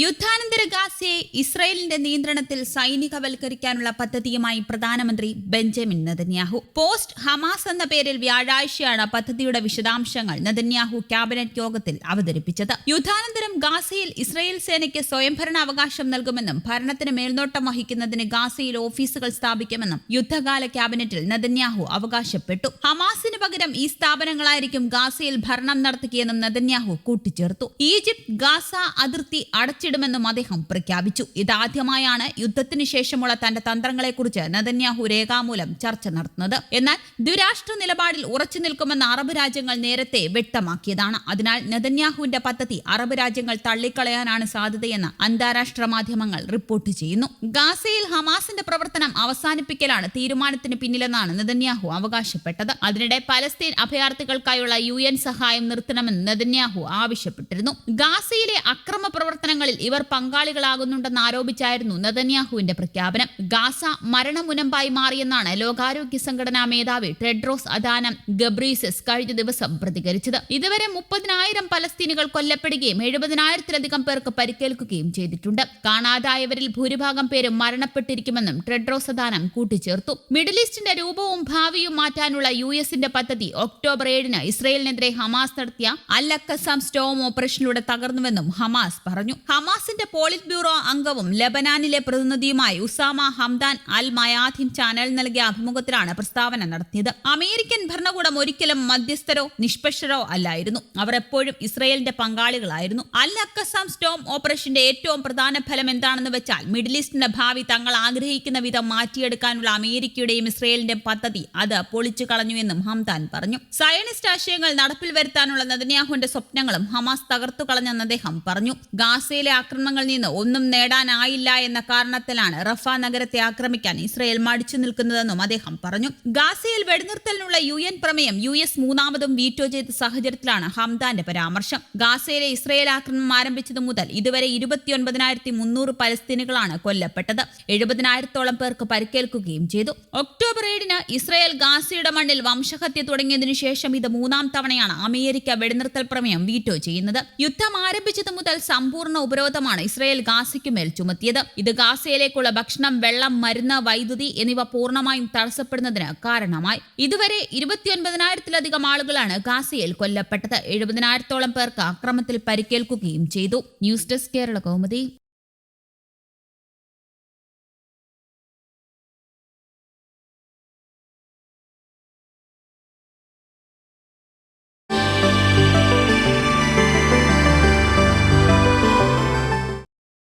യുദ്ധാനന്തര ഗാസയെ ഇസ്രയേലിന്റെ നിയന്ത്രണത്തിൽ സൈനികവൽക്കരിക്കാനുള്ള പദ്ധതിയുമായി പ്രധാനമന്ത്രി ബെഞ്ചമിൻ നെതന്യാഹു. പോസ്റ്റ് ഹമാസ് എന്ന പേരിൽ വ്യാഴാഴ്ചയാണ് പദ്ധതിയുടെ വിശദാംശങ്ങൾ നെതന്യാഹു ക്യാബിനറ്റ് യോഗത്തിൽ അവതരിപ്പിച്ചത്. യുദ്ധാനന്തരം ഗാസയിൽ ഇസ്രയേൽ സേനയ്ക്ക് സ്വയംഭരണ അവകാശം നൽകുമെന്നും ഭരണത്തിന് മേൽനോട്ടം വഹിക്കുന്നതിന് ഗാസയിൽ ഓഫീസുകൾ സ്ഥാപിക്കുമെന്നും യുദ്ധകാല ക്യാബിനറ്റിൽ നെതന്യാഹു അവകാശപ്പെട്ടു. ഹമാസിന് പകരം ഈ സ്ഥാപനങ്ങളായിരിക്കും ഗാസയിൽ ഭരണം നടത്തുകയെന്നും നെതന്യാഹു കൂട്ടിച്ചേർത്തു. ഈജിപ്ത് ഗാസ അതിർത്തി അടച്ചിടുമെന്നും അദ്ദേഹം പ്രഖ്യാപിച്ചു. ഇതാദ്യമായാണ് യുദ്ധത്തിന് ശേഷമുള്ള തന്റെ തന്ത്രങ്ങളെക്കുറിച്ച് നദന്യാഹു രേഖാമൂലം ചർച്ച നടത്തുന്നത്. എന്നാൽ ദ്വിരാഷ്ട്ര നിലപാടിൽ ഉറച്ചു നിൽക്കുമെന്ന് അറബ് രാജ്യങ്ങൾ നേരത്തെ വ്യക്തമാക്കിയതാണ്. അതിനാൽ നദന്യാഹുവിന്റെ പദ്ധതി അറബ് രാജ്യങ്ങൾ തള്ളിക്കളയാനാണ് സാധ്യതയെന്ന് അന്താരാഷ്ട്ര മാധ്യമങ്ങൾ റിപ്പോർട്ട് ചെയ്യുന്നു. ഗാസയിൽ ഹമാസിന്റെ പ്രവർത്തനം അവസാനിപ്പിക്കലാണ് തീരുമാനത്തിന് പിന്നിലെന്നാണ് നെതന്യാഹു അവകാശപ്പെട്ടത്. അതിനിടെ പലസ്തീൻ അഭയാർത്ഥികൾക്കായുള്ള യു എൻ സഹായം നിർത്തണമെന്ന് നെതന്യാഹു ആവശ്യപ്പെട്ടിരുന്നു. ഗാസയിലെ അക്രമ പ്രവർത്തനങ്ങളിൽ ഇവർ പങ്കാളികളാകുന്നുണ്ടെന്ന് ആരോപിച്ചായിരുന്നു നെതന്യാഹുവിന്റെ പ്രഖ്യാപനം. ഗാസ മരണമുനമ്പായി മാറിയെന്നാണ് ലോകാരോഗ്യ സംഘടനാ മേധാവി ടെഡ്രോസ് അദാനം ഗബ്രീസസ് കഴിഞ്ഞ ദിവസം പ്രതികരിച്ചത്. ഇതുവരെ മുപ്പതിനായിരം പലസ്തീനുകൾ കൊല്ലപ്പെടുകയും എഴുപതിനായിരത്തിലധികം പേർക്ക് പരിക്കേൽക്കുകയും ചെയ്തിട്ടുണ്ട്. കാണാതായവരിൽ ഭൂരിഭാഗം പേരും മരണപ്പെട്ടിരിക്കുമെന്നും ടെഡ്രോസ് അദാനം കൂട്ടിച്ചേർത്തു. മിഡിൽ ഈസ്റ്റിന്റെ രൂപവും ഭാവിയും മാറ്റാനുള്ള യു എസിന്റെ പദ്ധതി ഒക്ടോബർ ഏഴിന് ഇസ്രയേലിനെതിരെ ഹമാസ് നടത്തിയ അൽ അക്കസാം സ്റ്റോം ഓപ്പറേഷനിലൂടെ തകർന്നുവെന്നും ഹമാസ് പറഞ്ഞു. ഹമാസിന്റെ പോളിറ്റ് ബ്യൂറോ അംഗവും ലബനാനിലെ പ്രതിനിധിയുമായി Osama Hamdan Al Mayadeen channel നൽകിയ അഭിമുഖത്തിലാണ് പ്രസ്താവന നടത്തിയത്. അമേരിക്കൻ ഭരണകൂടം ഒരിക്കലും മധ്യസ്ഥരോ നിഷ്പക്ഷരോ അല്ലായിരുന്നു. അവർ എപ്പോഴും ഇസ്രയേലിന്റെ പങ്കാളികളായിരുന്നു. അൽ അക്കസാം സ്റ്റോം ഓപ്പറേഷന്റെ ഏറ്റവും പ്രധാന ഫലം എന്താണെന്ന് വെച്ചാൽ മിഡിൽ ഈസ്റ്റിന്റെ ഭാവി തങ്ങൾ ആഗ്രഹിക്കുന്ന വിധം മാറ്റിയെടുക്കാനുള്ള അമേരിക്കയുടെയും ഇസ്രയേലിന്റെയും പദ്ധതി അത് പൊളിച്ചു കളഞ്ഞുവെന്നും ഹംദാൻ പറഞ്ഞു. സയനിസ്റ്റ് ആശയങ്ങൾ നടപ്പിൽ വരുത്താനുള്ള നെതന്യാഹുവിന്റെ സ്വപ്നങ്ങളും ഹമാസ് തകർത്തു കളഞ്ഞെന്ന് അദ്ദേഹം പറഞ്ഞു. ഗാസയിലെ ആക്രമണങ്ങളിൽ നിന്ന് ഒന്നും നേടാനായില്ല എന്ന കാരണത്തിലാണ് റഫ നഗരത്തെ ആക്രമിക്കാൻ ഇസ്രായേൽ മടിച്ചു നിൽക്കുന്നതെന്നും അദ്ദേഹം പറഞ്ഞു. ഗാസയിൽ വെടിനിർത്തലിനുള്ള യു എൻ പ്രമേയം യു എസ് മൂന്നാമതും വീറ്റോ ചെയ്ത സാഹചര്യത്തിലാണ് ഹംദാന്റെ പരാമർശം. ഗാസയിലെ ഇസ്രായേൽ ആക്രമണം ആരംഭിച്ചതു മുതൽ ഇതുവരെ ഇരുപത്തിയൊൻപതിനായിരത്തി മുന്നൂറ് പലസ്തീനുകളാണ് കൊല്ലപ്പെട്ടത്. എഴുപതിനായിരത്തോളം പേർക്ക് പരിക്കേൽക്കുകയും ചെയ്തു. ഒക്ടോബർ ഏഴിന് ഇസ്രായേൽ ഗാസയുടെ മണ്ണിൽ വംശഹത്യ തുടങ്ങിയതിനു ശേഷം ഇത് മൂന്നാം തവണയാണ് അമേരിക്ക വെടിനിർത്തൽ പ്രമേയം വീറ്റോ ചെയ്യുന്നത്. യുദ്ധം ആരംഭിച്ചത് മുതൽ സമ്പൂർണ ഉപരോധമാണ് ഇസ്രയേൽ ഗാസയ്ക്കുമേൽ ചുമത്തിയത്. ഇത് ഗാസയിലേക്കുള്ള ഭക്ഷണം വെള്ളം മരുന്ന് വൈദ്യുതി എന്നിവ പൂർണമായും തടസ്സപ്പെടുന്നതിന് കാരണമായി. ഇതുവരെ ഇരുപത്തിയൊൻപതിനായിരത്തിലധികം ആളുകളാണ് ഗാസയിൽ കൊല്ലപ്പെട്ടത്. എഴുപതിനായിരത്തോളം പേർക്ക് അക്രമത്തിൽ പരിക്കേൽക്കുകയും ചെയ്തു. News desk Kerala Kaumudi.